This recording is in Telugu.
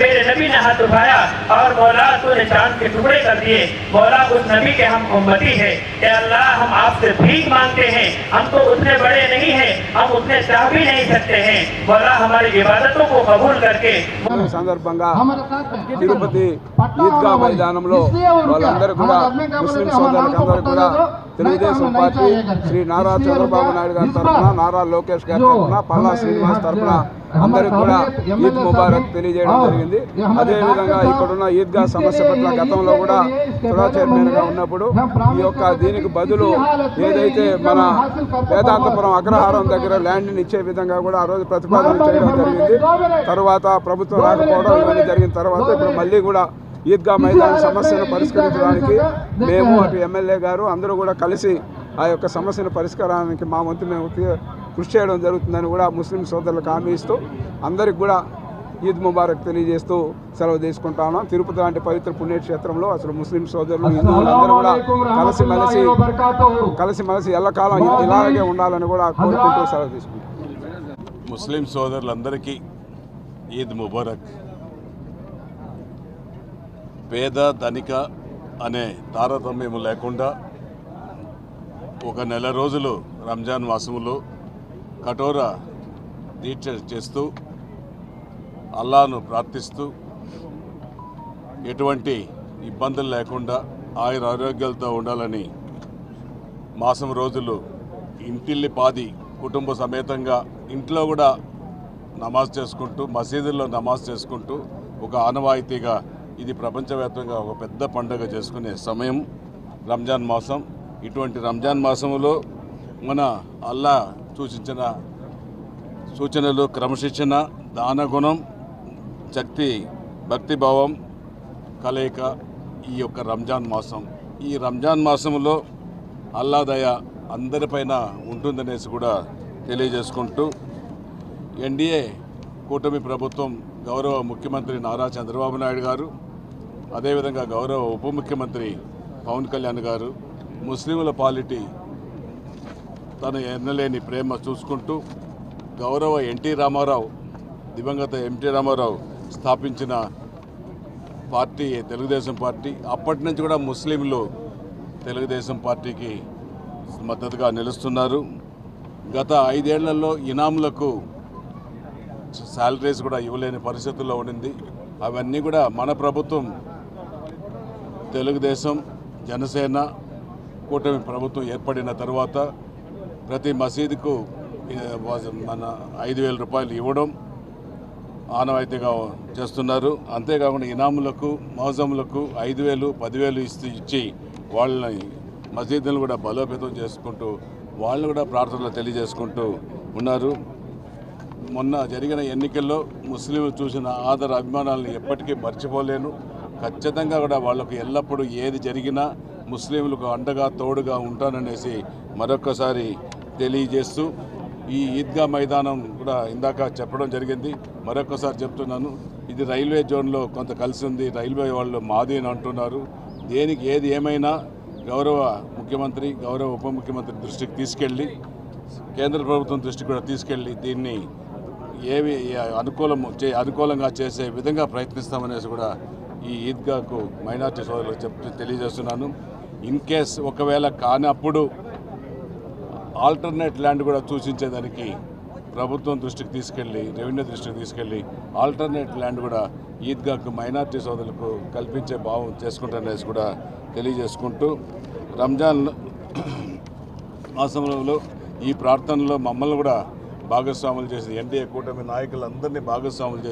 मेरे नबी ने हाथ उठाया और मौला तूने चांद के टुकड़े कर दिए मौला उस नबी के हम उम्मती है कि अल्लाह हम आपसे भीख मांगते हैं हम तो उतने बड़े नहीं हैं हम उतने चाह भी नहीं सकते हैं मौला हमारी इबादतों को कबूल करके ఈ సందర్భంగా हमारे साथ है తిరుపతి ఈద్గా మైదానంలో వాళ్ళందరూ కూడా ముస్లిం సోదరులకు అందరూ కూడా తెలుగుదేశం పార్టీ శ్రీ నారా చంద్రబాబు నాయుడు గారి తరఫున నారా లోకేష్ గారి తరఫున పల్లా శ్రీనివాస్ తరఫున అందరికి కూడా ఈద్ ముబారక్ తెలియజేయడం జరిగింది. అదేవిధంగా ఇక్కడున్న ఈద్గా సమస్య పట్ల గతంలో కూడా తుడా చైర్మన్గా ఉన్నప్పుడు ఈ యొక్క దీనికి బదులు ఏదైతే మన వేదాంతపురం అగ్రహారం దగ్గర ల్యాండ్ని ఇచ్చే విధంగా కూడా ఆ రోజు ప్రతిపాదన చేయడం జరిగింది. తర్వాత ప్రభుత్వం రాకపోవడం ఇవన్నీ జరిగిన తర్వాత ఇప్పుడు మళ్ళీ కూడా ఈద్గా మైదాన సమస్యను పరిష్కరించడానికి మేము అటు ఎమ్మెల్యే గారు అందరూ కూడా కలిసి ఆ యొక్క సమస్యను పరిష్కారానికి మా వంతు మేము కృషి చేయడం జరుగుతుందని కూడా ముస్లిం సోదరులకు హామీ ఇస్తూ అందరికి కూడా ఈద్ ముబారక్ తెలియజేస్తూ సెలవు తీసుకుంటాను తిరుపతి లాంటి పవిత్ర పుణ్యక్షేత్రంలో అసలు ముస్లిం సోదరులు హిందువులు అందరూ కూడా కలిసిమెలిసి కలిసిమెలిసి ఎల్లకాలం ఇలాగే ఉండాలని కూడా కోరుకుంటూ సెలవు తీసుకుంటాం. ముస్లిం సోదరులందరికీ ఈద్ ముబారక్. పేద ధనిక అనే తారతమ్యం లేకుండా ఒక నెల రోజులు రంజాన్ మాసములో కఠోర దీక్ష చేస్తూ అల్లాను ప్రార్థిస్తూ ఎటువంటి ఇబ్బందులు లేకుండా ఆయుర ఆరోగ్యాలతో ఉండాలని మాసం రోజులు ఇంటిల్లి పాది కుటుంబ సమేతంగా ఇంట్లో కూడా నమాజ్ చేసుకుంటూ మసీదుల్లో నమాజ్ చేసుకుంటూ ఒక ఆనవాయితీగా ఇది ప్రపంచవ్యాప్తంగా ఒక పెద్ద పండుగ చేసుకునే సమయం రంజాన్ మాసం. ఇటువంటి రంజాన్ మాసంలో మన అల్లా సూచించిన సూచనలు క్రమశిక్షణ దానగుణం శక్తి భక్తిభావం కలయిక ఈ యొక్క రంజాన్ మాసం. ఈ రంజాన్ మాసంలో అల్లాదయ అందరిపైన ఉంటుందనేసి కూడా తెలియజేసుకుంటూ ఎన్డీఏ కూటమి ప్రభుత్వం గౌరవ ముఖ్యమంత్రి నారా చంద్రబాబు నాయుడు గారు అదేవిధంగా గౌరవ ఉప ముఖ్యమంత్రి పవన్ కళ్యాణ్ గారు ముస్లింల పాలిటీ తన ఎన్నలేని ప్రేమ చూసుకుంటూ గౌరవ ఎన్టీ రామారావు దివంగత ఎన్టీ రామారావు స్థాపించిన పార్టీ తెలుగుదేశం పార్టీ అప్పటి నుంచి కూడా ముస్లింలు తెలుగుదేశం పార్టీకి మద్దతుగా నిలుస్తున్నారు. గత ఐదేళ్ళలో ఇనాములకు శాలరీస్ కూడా ఇవ్వలేని పరిస్థితుల్లో ఉండింది. అవన్నీ కూడా మన ప్రభుత్వం తెలుగుదేశం జనసేన కూటమి ప్రభుత్వం ఏర్పడిన తర్వాత ప్రతి మసీదుకు మన ఐదు వేల రూపాయలు ఇవ్వడం ఆనవాయితీగా చేస్తున్నారు. అంతేకాకుండా ఇనాములకు మౌజములకు ఐదు వేలు పదివేలు ఇస్తూ ఇచ్చి వాళ్ళని మసీదులను కూడా బలోపేతం చేసుకుంటూ వాళ్ళు కూడా ప్రార్థనలు తెలియజేసుకుంటూ ఉన్నారు. మొన్న జరిగిన ఎన్నికల్లో ముస్లింలు చూసిన ఆదర అభిమానాలను ఎప్పటికీ మర్చిపోలేను. ఖచ్చితంగా కూడా వాళ్ళకు ఎల్లప్పుడూ ఏది జరిగినా ముస్లింలకు అండగా తోడుగా ఉంటాననేసి మరొకసారి తెలియజేస్తూ ఈ ఈద్గా మైదానం కూడా ఇందాక చెప్పడం జరిగింది. మరొకసారి చెప్తున్నాను ఇది రైల్వే జోన్లో కొంత కలిసి ఉంది. రైల్వే వాళ్ళు మాది అని అంటున్నారు. దేనికి ఏది ఏమైనా గౌరవ ముఖ్యమంత్రి గౌరవ ఉప ముఖ్యమంత్రి దృష్టికి తీసుకెళ్ళి కేంద్ర ప్రభుత్వం దృష్టికి కూడా తీసుకెళ్ళి దీన్ని ఏవి అనుకూలం చే అనుకూలంగా చేసే విధంగా ప్రయత్నిస్తామనేసి కూడా ఈ ఈద్గాకు మైనార్టీ సోదరులకు చెప్ తెలియజేస్తున్నాను. ఇన్ కేస్ ఒకవేళ కానప్పుడు ఆల్టర్నేట్ ల్యాండ్ కూడా సూచించేదానికి ప్రభుత్వం దృష్టికి తీసుకెళ్ళి రెవెన్యూ దృష్టికి తీసుకెళ్ళి ఆల్టర్నేట్ ల్యాండ్ కూడా ఈద్గాకు మైనార్టీ సోదరులకు కల్పించే భావం చేసుకుంటారనేసి కూడా తెలియజేసుకుంటూ రంజాన్ మాసంలో ఈ ప్రార్థనలో మమ్మల్ని కూడా భాగస్వాములు చేసి ఎన్డీఏ కూటమి నాయకులందరినీ భాగస్వాములు చేసి